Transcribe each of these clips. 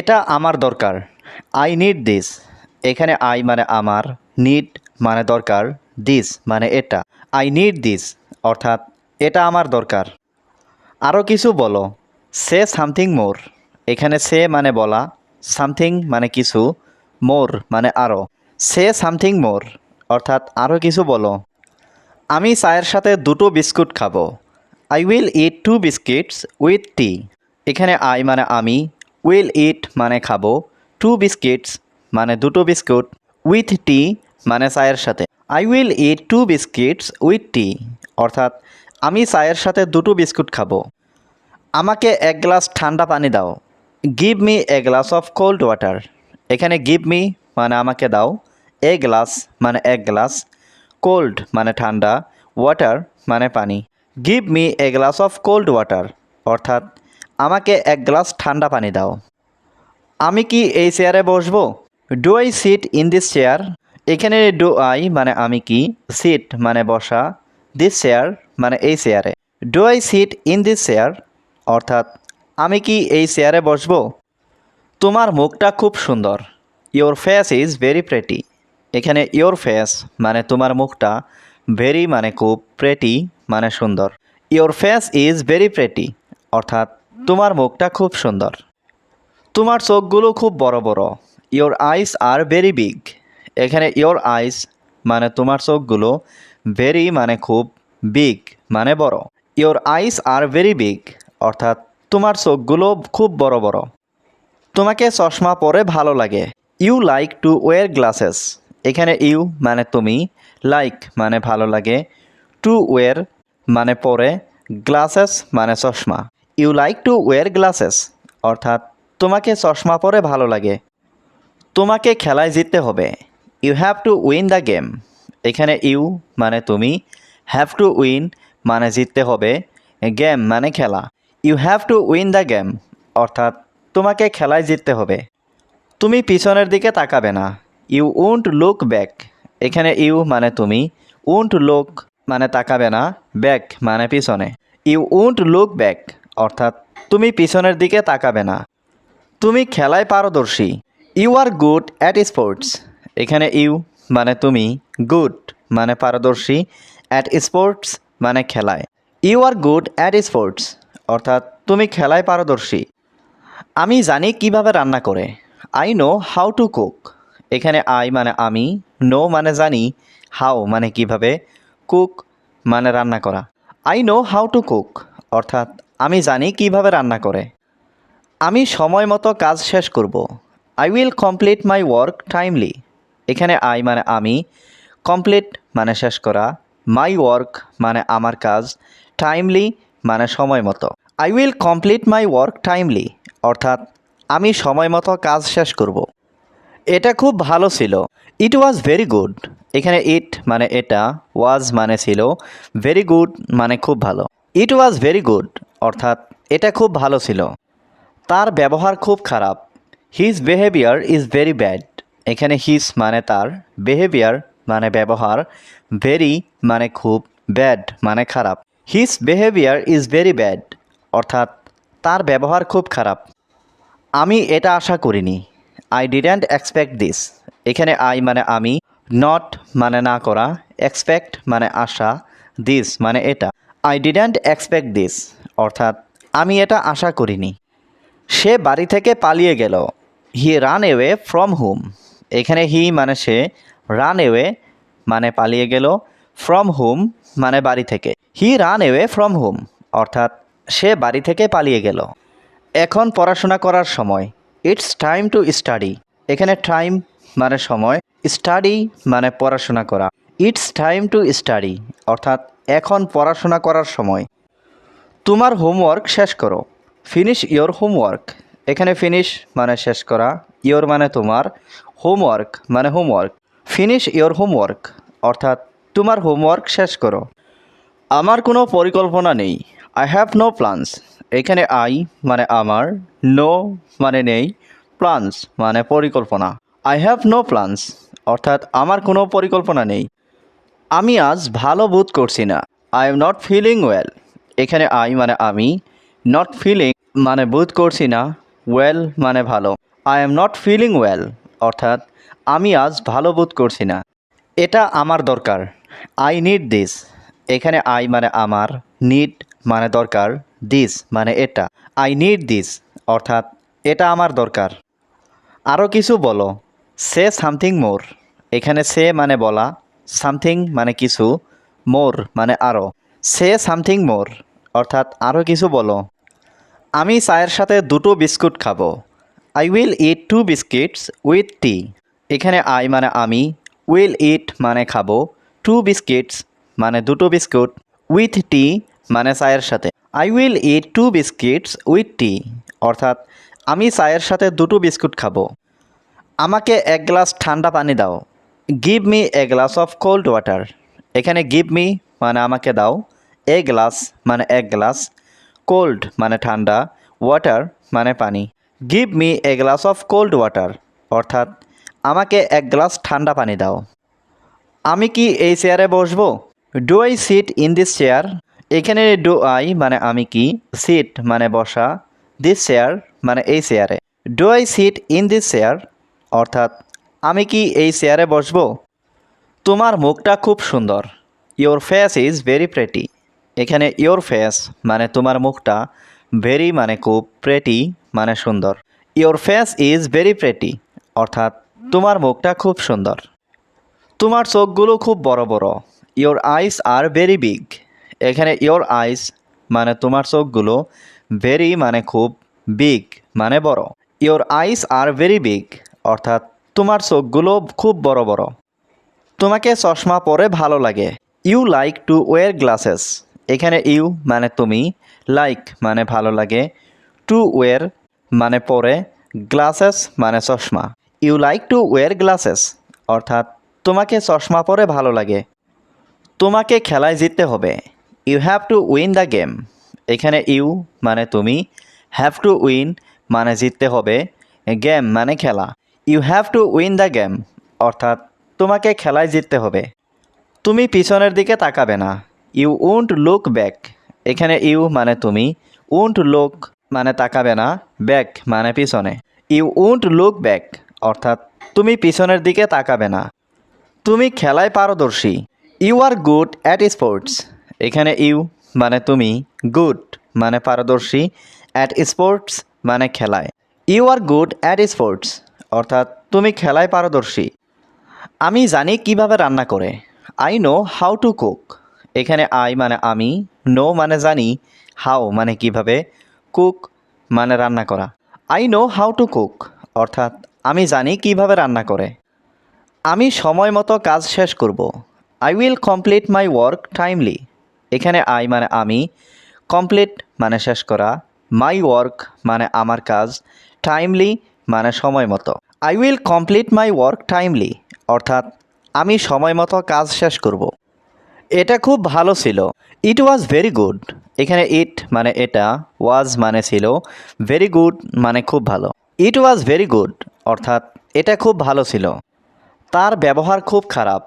এটা আমার দরকার। আই নিড দিস এখানে আই মানে আমার নিড মানে দরকার দিস মানে এটা। আই নিড দিস অর্থাৎ এটা আমার দরকার। আরও কিছু বলো। সে সামথিং মোর এখানে সে মানে বলা সামথিং মানে কিছু মোর মানে আরও সে সামথিং মোর অর্থাৎ আরও কিছু বলো। আমি চায়ের সাথে দুটো বিস্কুট খাব। I will eat two biscuits with tea এখানে আই মানে আমি উইল ইট মানে খাব, টু বিস্কিটস মানে দুটো বিস্কুট, উইথ টি মানে চায়ের সাথে। I will eat two biscuits with tea, অর্থাৎ আমি চায়ের সাথে দুটো বিস্কুট খাব। আমাকে এক গ্লাস ঠান্ডা পানি দাও। Give me a glass of cold water. এখানে গিভ মি মানে আমাকে দাও। এ গ্লাস মানে এক গ্লাস কোল্ড মানে ঠান্ডা, ওয়াটার মানে পানি। Give me a glass of cold water, অর্থাৎ আমাকে এক গ্লাস ঠান্ডা পানি দাও। আমি কি এই চেয়ারে বসবো? Do I sit in this chair এখানে ডু আই মানে আমি কি? সিট মানে বসা। দিস চেয়ার মানে এই চেয়ারে। Do I sit in this chair অর্থাৎ, আমি কি এই চেয়ারে বসবো? তোমার মুখটা খুব সুন্দর। Your face is very pretty এখানে ইওর ফেস মানে তোমার মুখটা ভেরি মানে খুব প্রেটি মানে সুন্দর। Your face is very pretty অর্থাৎ তোমার মুখটা খুব সুন্দর। তোমার চোখগুলো খুব বড় বড়। Your eyes are very big এখানে ইওর আইস মানে তোমার চোখগুলো ভেরি মানে খুব বিগ মানে বড়। Your eyes are very big অর্থাৎ তোমার চোখগুলো খুব বড় বড়। তোমাকে চশমা পরে ভালো লাগে। You like to wear glasses এখানে ইউ মানে তুমি লাইক মানে ভালো লাগে। টু ওয়ার মানে পরে গ্লাসেস মানে চশমা। You like to wear glasses অর্থাৎ, তোমাকে চশমা পরে ভালো লাগে। তোমাকে খেলায় জিততে হবে। You have to win the game এখানে ইউ মানে তুমি। হ্যাভ টু উইন মানে জিততে হবে। গেম মানে খেলা। You have to win the game অর্থাৎ, তোমাকে খেলায় জিততে হবে। তুমি পিছনের দিকে তাকাবে না। ইউ উন্ট লুক ব্যাক এখানে ইউ মানে তুমি। উন্ট লুক মানে তাকাবে না। ব্যাক মানে পিছনে। ইউ উন্ট লুক ব্যাক অর্থাৎ তুমি পিছনের দিকে তাকাবে না। তুমি খেলায় পারদর্শী। You are good at sports এখানে ইউ মানে তুমি গুড মানে পারদর্শী। অ্যাট স্পোর্টস মানে খেলায়। You are good at sports অর্থাৎ তুমি খেলায় পারদর্শী। আমি জানি কীভাবে রান্না করে। I know how to cook এখানে আই মানে আমি নো মানে জানি হাউ মানে কীভাবে কুক মানে রান্না করা। I know how to cook অর্থাৎ আমি জানি কীভাবে রান্না করে। আমি সময় মতো কাজ শেষ করব। I will complete my work timely এখানে আই মানে আমি কমপ্লিট মানে শেষ করা মাই ওয়ার্ক মানে আমার কাজ টাইমলি মানে সময় মতো। I will complete my work timely অর্থাৎ, আমি সময় মতো কাজ শেষ করব। এটা খুব ভালো ছিল। ইট ওয়াজ ভেরি গুড এখানে ইট মানে এটা ওয়াজ মানে ছিল। ভেরি গুড মানে খুব ভালো। ইট ওয়াজ ভেরি গুড অর্থাৎ এটা খুব ভালো ছিল। তার ব্যবহার খুব খারাপ। His behaviour is very bad এখানে হিজ মানে তার বিহেভিয়ার মানে ব্যবহার ভেরি মানে খুব ব্যাড মানে খারাপ। His behaviour is very bad অর্থাৎ তার ব্যবহার খুব খারাপ। আমি এটা আশা করিনি। আই ডিডেন্ট এক্সপেক্ট দিস এখানে আই মানে আমি নট মানে না করা। এক্সপেক্ট মানে আশা। দিস মানে এটা। আই ডিডেন্ট এক্সপেক্ট দিস অর্থাৎ আমি এটা আশা করিনি। সে বাড়ি থেকে পালিয়ে গেল। He ran away from home. এখানে হি মানে সে রান এওয়ে মানে পালিয়ে গেল। ফ্রম হোম মানে বাড়ি থেকে। He ran away from home, অর্থাৎ সে বাড়ি থেকে পালিয়ে গেল। এখন পড়াশোনা করার সময়। It's time to study. এখানে টাইম মানে সময়, স্টাডি মানে পড়াশোনা করা। ইটস টাইম টু স্টাডি, অর্থাৎ এখন পড়াশোনা করার সময়। তোমার হোমওয়ার্ক শেষ করো। ফিনিশ ইয়োর হোমওয়ার্ক এখানে ফিনিশ মানে শেষ করা ইয়োর মানে তোমার হোমওয়ার্ক মানে হোমওয়ার্ক ফিনিশ ইয়োর হোমওয়ার্ক অর্থাৎ তোমার হোমওয়ার্ক শেষ করো। আমার কোনো পরিকল্পনা নেই। আই হ্যাভ নো প্ল্যান্স এখানে আই মানে আমার নো মানে নেই। প্ল্যান্স মানে পরিকল্পনা। আই হ্যাভ নো প্ল্যান্স অর্থাৎ আমার কোনো পরিকল্পনা নেই। আমি আজ ভালো বোধ করছি না। I am not feeling well এখানে আই মানে আমি নট ফিলিং মানে বোধ করছি না ওয়েল মানে ভালো। I am not feeling well অর্থাৎ আমি আজ ভালো বোধ করছি না। এটা আমার দরকার। আই নিড দিস এখানে আই মানে আমার নিড মানে দরকার। দিস মানে এটা। আই নিড দিস অর্থাৎ এটা আমার দরকার। আরও কিছু বলো। সে সামথিং মোর এখানে সে মানে বলা সামথিং মানে কিছু মোর মানে আরও সে সামথিং মোর অর্থাৎ আরও কিছু বলো। আমি চায়ের সাথে দুটো বিস্কুট খাব। I will eat two biscuits with tea এখানে আই মানে আমি উইল ইট মানে খাব। টু বিস্কিটস মানে দুটো বিস্কুট উইথ টি মানে চায়ের সাথে। I will eat two biscuits with tea অর্থাৎ আমি চায়ের সাথে দুটো বিস্কুট খাব। আমাকে এক গ্লাস ঠান্ডা পানি দাও। Give me a glass of cold water এখানে গিভ মি মানে আমাকে দাও। এ গ্লাস মানে এক গ্লাস, কোল্ড মানে ঠান্ডা, ওয়াটার মানে পানি। Give me a glass of cold water, অর্থাৎ আমাকে এক গ্লাস ঠান্ডা পানি দাও। আমি কি এই চেয়ারে বসবো? Do I sit in this chair এখানে ডু আই মানে আমি কি? সিট মানে বসা। দিস চেয়ার মানে এই চেয়ারে। Do I sit in this chair অর্থাৎ আমি কি এই চেয়ারে বসবো? তোমার মুখটা খুব সুন্দর। Your face is very pretty এখানে ইওর ফেস মানে তোমার মুখটা ভেরি মানে খুব প্রেটি মানে সুন্দর। Your face is very pretty অর্থাৎ তোমার মুখটা খুব সুন্দর। তোমার চোখগুলো খুব বড় বড় your eyes are very big এখানে ইওর আইস মানে তোমার চোখগুলো ভেরি মানে খুব বিগ মানে বড়। Your eyes are very big অর্থাৎ তোমার চোখগুলো খুব বড় বড়। তোমাকে চশমা পরে ভালো লাগে। You like to wear glasses এখানে ইউ মানে তুমি লাইক মানে ভালো লাগে টু ওয়ার মানে পরে গ্লাসেস মানে চশমা। You like to wear glasses অর্থাৎ তোমাকে চশমা পরে ভালো লাগে। তোমাকে খেলায় জিততে হবে। You have to win the game এখানে ইউ মানে তুমি হ্যাভ টু উইন মানে জিততে হবে। গেম মানে খেলা। You have to win the game অর্থাৎ তোমাকে খেলায় জিততে হবে। তুমি পিছনের দিকে তাকাবে না। ইউ উন্ট লুক ব্যাক এখানে ইউ মানে তুমি। উন্ট লুক মানে তাকাবে না। ব্যাক মানে পিছনে। ইউ উন্ট লুক ব্যাক অর্থাৎ তুমি পিছনের দিকে তাকাবে না। তুমি খেলায় পারদর্শী। You are good at sports এখানে ইউ মানে তুমি। গুড মানে পারদর্শী। অ্যাট স্পোর্টস মানে খেলায়। You are good at sports অর্থাৎ তুমি খেলায় পারদর্শী। আমি জানি কীভাবে রান্না করে। I know how to cook এখানে আই মানে আমি, নো মানে জানি, হাও মানে কীভাবে, কুক মানে রান্না করা। I know how to cook, অর্থাৎ আমি জানি কীভাবে রান্না করে। আমি সময় মতো কাজ শেষ করব। I will complete my work timely. এখানে আই মানে আমি, কমপ্লিট মানে শেষ করা। মাই ওয়ার্ক মানে আমার কাজ, টাইমলি মানে সময় মতো। I will complete my work timely, অর্থাৎ আমি সময় মতো কাজ শেষ করব। এটা খুব ভালো ছিল। ইট ওয়াজ ভেরি গুড এখানে ইট মানে এটা ওয়াজ মানে ছিল। ভেরি গুড মানে খুব ভালো। ইট ওয়াজ ভেরি গুড অর্থাৎ এটা খুব ভালো ছিল। তার ব্যবহার খুব খারাপ।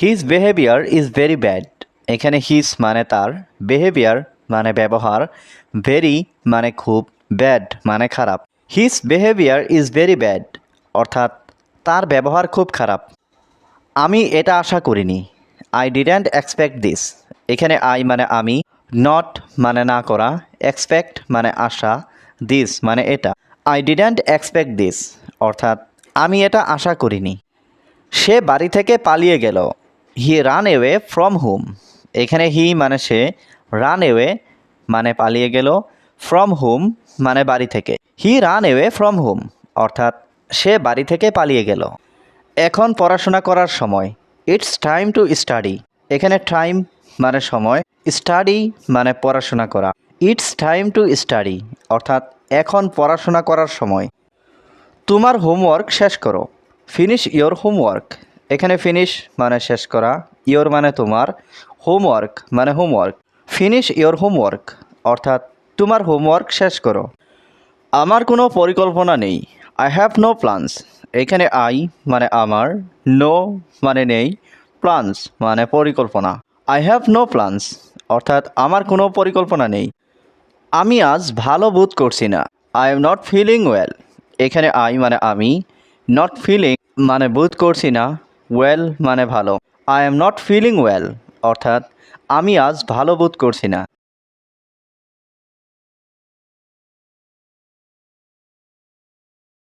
His behaviour is very bad এখানে হিজ মানে তার বিহেভিয়ার মানে ব্যবহার। ভেরি মানে খুব ব্যাড মানে খারাপ। His behaviour is very bad অর্থাৎ তার ব্যবহার খুব খারাপ। আমি এটা আশা করিনি। আই ডিডেন্ট এক্সপেক্ট দিস এখানে আই মানে আমি নট মানে না করা এক্সপেক্ট মানে আশা দিস মানে এটা। আই ডিডেন্ট এক্সপেক্ট দিস অর্থাৎ আমি এটা আশা করিনি। সে বাড়ি থেকে পালিয়ে গেল। He run away from home এখানে হি মানে সে রান এওয়ে মানে পালিয়ে গেল। ফ্রম হোম মানে বাড়ি থেকে। He run away from home অর্থাৎ সে বাড়ি থেকে পালিয়ে গেল। এখন পড়াশোনা করার সময়। ইটস টাইম টু স্টাডি এখানে টাইম মানে সময় স্টাডি মানে পড়াশোনা করা। ইটস টাইম টু স্টাডি অর্থাৎ এখন পড়াশোনা করার সময়। তোমার হোমওয়ার্ক শেষ করো। ফিনিশ ইয়োর হোমওয়ার্ক এখানে ফিনিশ মানে শেষ করা ইয়োর মানে তোমার হোমওয়ার্ক মানে হোমওয়ার্ক ফিনিশ ইয়োর হোমওয়ার্ক অর্থাৎ তোমার হোমওয়ার্ক শেষ করো। আমার কোনো পরিকল্পনা নেই। আই হ্যাভ নো প্ল্যান্স এখানে আই মানে আমার, নো মানে নেই প্লান্স মানে পরিকল্পনা। আই হ্যাভ নো প্লান্স অর্থাৎ আমার কোনো পরিকল্পনা নেই। আমি আজ ভালো বোধ করছি না। I am not feeling well এখানে আই মানে আমি নট ফিলিং মানে বোধ করছি না ওয়েল মানে ভালো। I am not feeling well অর্থাৎ আমি আজ ভালো বোধ করছি না।